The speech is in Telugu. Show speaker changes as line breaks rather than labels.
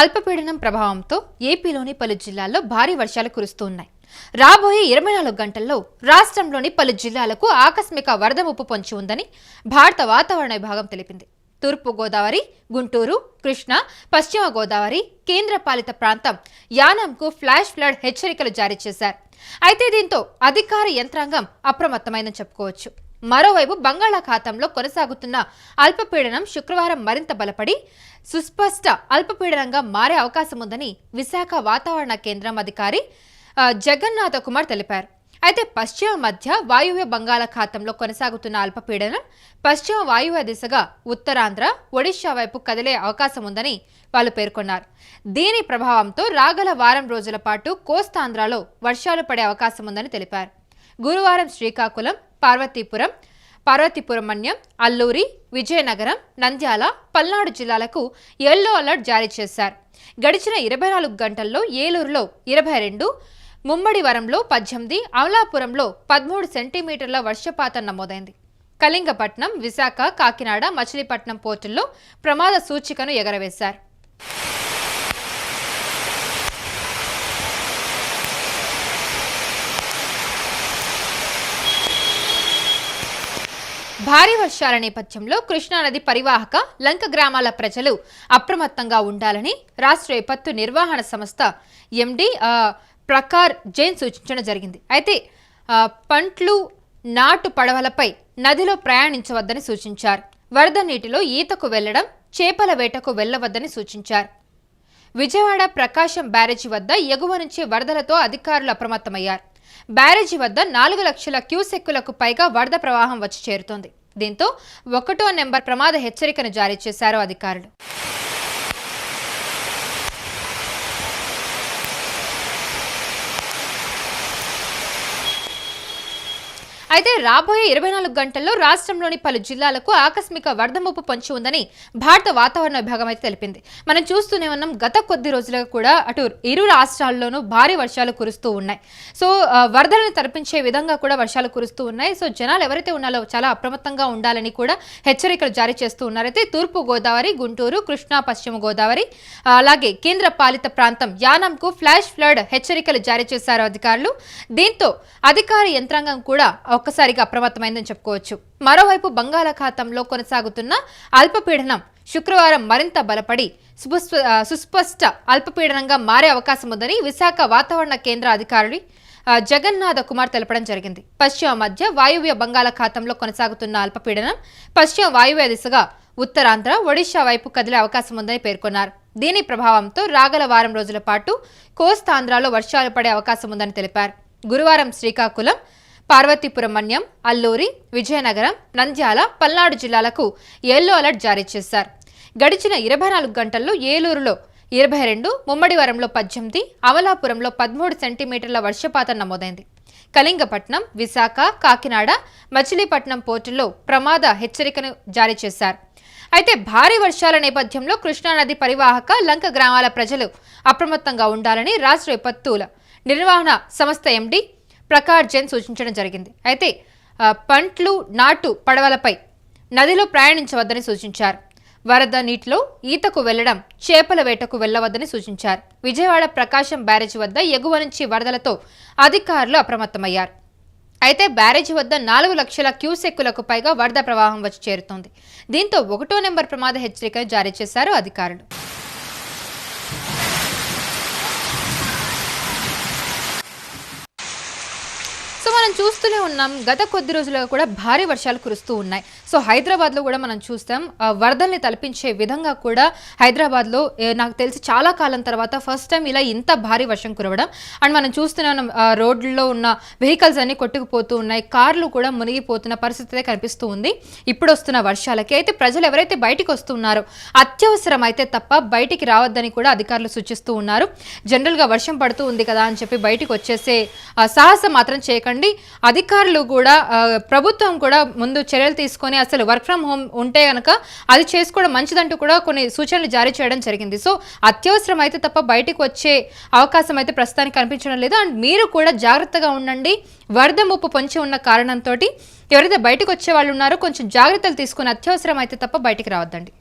అల్పపీడనం ప్రభావంతో ఏపీలోని పలు జిల్లాల్లో భారీ వర్షాలు కురుస్తున్నాయి. రాబోయే ఇరవై నాలుగు గంటల్లో రాష్ట్రంలోని పలు జిల్లాలకు ఆకస్మిక వరద ముప్పు పొంచి ఉందని భారత వాతావరణ విభాగం తెలిపింది. తూర్పు గోదావరి గుంటూరు కృష్ణా పశ్చిమ గోదావరి కేంద్రపాలిత ప్రాంతం యానంకు ఫ్లాష్ ఫ్లడ్ హెచ్చరికలు జారీ చేశారు. అయితే దీంతో అధికార యంత్రాంగం అప్రమత్తమైందని చెప్పుకోవచ్చు. మరోవైపు బంగాళాఖాతంలో కొనసాగుతున్న అల్పపీడనం శుక్రవారం మరింత బలపడి సుస్పష్ట అల్పపీడనంగా మారే అవకాశం ఉందని విశాఖ వాతావరణ కేంద్రం అధికారి జగన్నాథ కుమార్ తెలిపారు. అయితే పశ్చిమ మధ్య వాయువ్య బంగాళాఖాతంలో కొనసాగుతున్న అల్పపీడనం పశ్చిమ వాయువ్య దిశగా ఉత్తరాంధ్ర ఒడిశా వైపు కదిలే అవకాశం ఉందని వాళ్ళు పేర్కొన్నారు. దీని ప్రభావంతో రాగల వారం రోజుల పాటు కోస్తాంధ్రలో వర్షాలు పడే అవకాశం ఉందని తెలిపారు. గురువారం శ్రీకాకుళం పార్వతీపురం పార్వతీపురం మన్యం అల్లూరి విజయనగరం నంద్యాల పల్నాడు జిల్లాలకు ఎల్లో అలర్ట్ జారీ చేశారు. గడిచిన ఇరవై నాలుగు గంటల్లో ఏలూరులో ఇరవై రెండు ముమ్మడివరంలో పద్దెనిమిది అమలాపురంలో పదమూడు సెంటీమీటర్ల వర్షపాతం నమోదైంది. కళింగపట్నం విశాఖ కాకినాడ మచిలీపట్నం పోర్టుల్లో ప్రమాద సూచికను ఎగరవేశారు. భారీ వర్షాల నేపథ్యంలో కృష్ణానది పరివాహక లంక గ్రామాల ప్రజలు అప్రమత్తంగా ఉండాలని రాష్ట్ర విపత్తు నిర్వహణ సంస్థ ఎండి ప్రకార్ జైన్ సూచించడం జరిగింది. అయితే పంట్లు నాటు పడవలపై నదిలో ప్రయాణించవద్దని సూచించారు. వరద నీటిలో ఈతకు వెళ్ళడం చేపల వేటకు వెళ్ళవద్దని సూచించారు. విజయవాడ ప్రకాశం బ్యారేజీ వద్ద ఎగువ నుంచి వరదలతో అధికారులు అప్రమత్తమయ్యారు. బ్యారేజీ వద్ద నాలుగు లక్షల క్యూసెక్కులకు పైగా వరద ప్రవాహం వచ్చి చేరుతోంది. దీంతో ఒకటో నెంబర్ ప్రమాద హెచ్చరికను జారీ చేశారు అధికారులు. అయితే రాబోయే ఇరవై నాలుగు గంటల్లో రాష్ట్రంలోని పలు జిల్లాలకు ఆకస్మిక వరద ముప్పు పొంచి ఉందని భారత వాతావరణ విభాగం అయితే తెలిపింది. మనం చూస్తూనే ఉన్నాం గత కొద్ది రోజులుగా కూడా అటు ఇరు రాష్ట్రాల్లోనూ భారీ వర్షాలు కురుస్తూ ఉన్నాయి. సో వరదలను తరపించే విధంగా కూడా వర్షాలు కురుస్తూ ఉన్నాయి. సో జనాలు ఎవరైతే ఉన్నారో చాలా అప్రమత్తంగా ఉండాలని కూడా హెచ్చరికలు జారీ చేస్తూ ఉన్నారైతే తూర్పు గోదావరి గుంటూరు కృష్ణా పశ్చిమ గోదావరి అలాగే కేంద్ర పాలిత ప్రాంతం యానంకు ఫ్లాష్ ఫ్లడ్ హెచ్చరికలు జారీ చేశారు అధికారులు. దీంతో అధికార యంత్రాంగం కూడా ఒక్కసారిగా అప్రమత్తమైందని చెప్పుకోవచ్చు. మరోవైపు బంగాళాఖాతంలో కొనసాగుతున్న అల్పపీడనం శుక్రవారం మరింత బలపడి సుస్ప- సుస్పష్ట అల్పపీడనంగా మారే అవకాశం ఉందని విశాఖ వాతావరణ కేంద్ర అధికారి జగన్నాథ కుమార్ తెలపడం జరిగింది. పశ్చిమ మధ్య వాయువ్య బంగాళాఖాతంలో కొనసాగుతున్న అల్పపీడనం పశ్చిమ వాయువ్య దిశగా ఉత్తరాంధ్ర ఒడిశా వైపు కదిలే అవకాశం ఉందని పేర్కొన్నారు. దీని ప్రభావంతో రాగల వారం రోజుల పాటు కోస్తాంధ్రాలో వర్షాలు పడే అవకాశం ఉందని తెలిపారు. గురువారం శ్రీకాకుళం పార్వతీపురం మన్యం అల్లూరి విజయనగరం నంద్యాల పల్నాడు జిల్లాలకు ఎల్లో అలర్ట్ జారీ చేశారు. గడిచిన ఇరవై నాలుగు గంటల్లో ఏలూరులో ఇరవై రెండు ముమ్మడివరంలో పద్దెనిమిది అమలాపురంలో పదమూడు సెంటీమీటర్ల వర్షపాతం నమోదైంది. కళింగపట్నం విశాఖ కాకినాడ మచిలీపట్నం పోర్టుల్లో ప్రమాద హెచ్చరికను జారీ చేశారు. అయితే భారీ వర్షాల నేపథ్యంలో కృష్ణానది పరివాహక లంక గ్రామాల ప్రజలు అప్రమత్తంగా ఉండాలని రాష్ట్ర విపత్తుల నిర్వహణ సంస్థ ఎండీ ప్రకార్ జైన్ సూచించడం జరిగింది. అయితే పంట్లు నాటు పడవలపై నదిలో ప్రయాణించవద్దని సూచించారు. వరద నీటిలో ఈతకు వెళ్ళడం చేపల వేటకు వెళ్ళవద్దని సూచించారు. విజయవాడ ప్రకాశం బ్యారేజీ వద్ద ఎగువ నుంచి వరదలతో అధికారులు అప్రమత్తమయ్యారు. అయితే బ్యారేజీ వద్ద నాలుగు లక్షల క్యూసెక్కులకు పైగా వరద ప్రవాహం వచ్చి చేరుతోంది. దీంతో ఒకటో నెంబర్ ప్రమాద హెచ్చరిక జారీ చేశారు అధికారులు. మనం చూస్తూనే ఉన్నాం గత కొద్ది రోజులుగా కూడా భారీ వర్షాలు కురుస్తూ ఉన్నాయి. సో హైదరాబాద్లో కూడా మనం చూస్తాం వరదల్ని తలపించే విధంగా కూడా హైదరాబాద్లో నాకు తెలిసి చాలా కాలం తర్వాత ఫస్ట్ టైం ఇలా ఇంత భారీ వర్షం కురవడం. అండ్ మనం చూస్తూనే ఉన్నాం రోడ్లలో ఉన్న వెహికల్స్ అన్ని కొట్టుకుపోతూ ఉన్నాయి కార్లు కూడా మునిగిపోతున్న పరిస్థితి కనిపిస్తూ ఉంది. ఇప్పుడు వస్తున్న వర్షాలకి అయితే ప్రజలు ఎవరైతే బయటికి వస్తున్నారో అత్యవసరం అయితే తప్ప బయటికి రావద్దని కూడా అధికారులు సూచిస్తూ ఉన్నారు. జనరల్గా వర్షం పడుతూ ఉంది కదా అని చెప్పి బయటికి వచ్చేసే సాహసం మాత్రం చేయకండి. అధికారులు కూడా ప్రభుత్వం కూడా ముందు చర్యలు తీసుకొని అసలు వర్క్ ఫ్రమ్ హోమ్ ఉంటే కనుక అది చేసుకోవడం మంచిదంటూ కూడా కొన్ని సూచనలు జారీ చేయడం జరిగింది. సో అత్యవసరం అయితే తప్ప బయటకు వచ్చే అవకాశం అయితే ప్రస్తుతానికి కనిపించడం లేదు. అండ్ మీరు కూడా జాగ్రత్తగా ఉండండి. వరద ముప్పు పొంచి ఉన్న కారణంతో ఎవరైతే బయటకు వచ్చే వాళ్ళు ఉన్నారో కొంచెం జాగ్రత్తలు తీసుకుని అత్యవసరం అయితే తప్ప బయటికి రావద్దండి.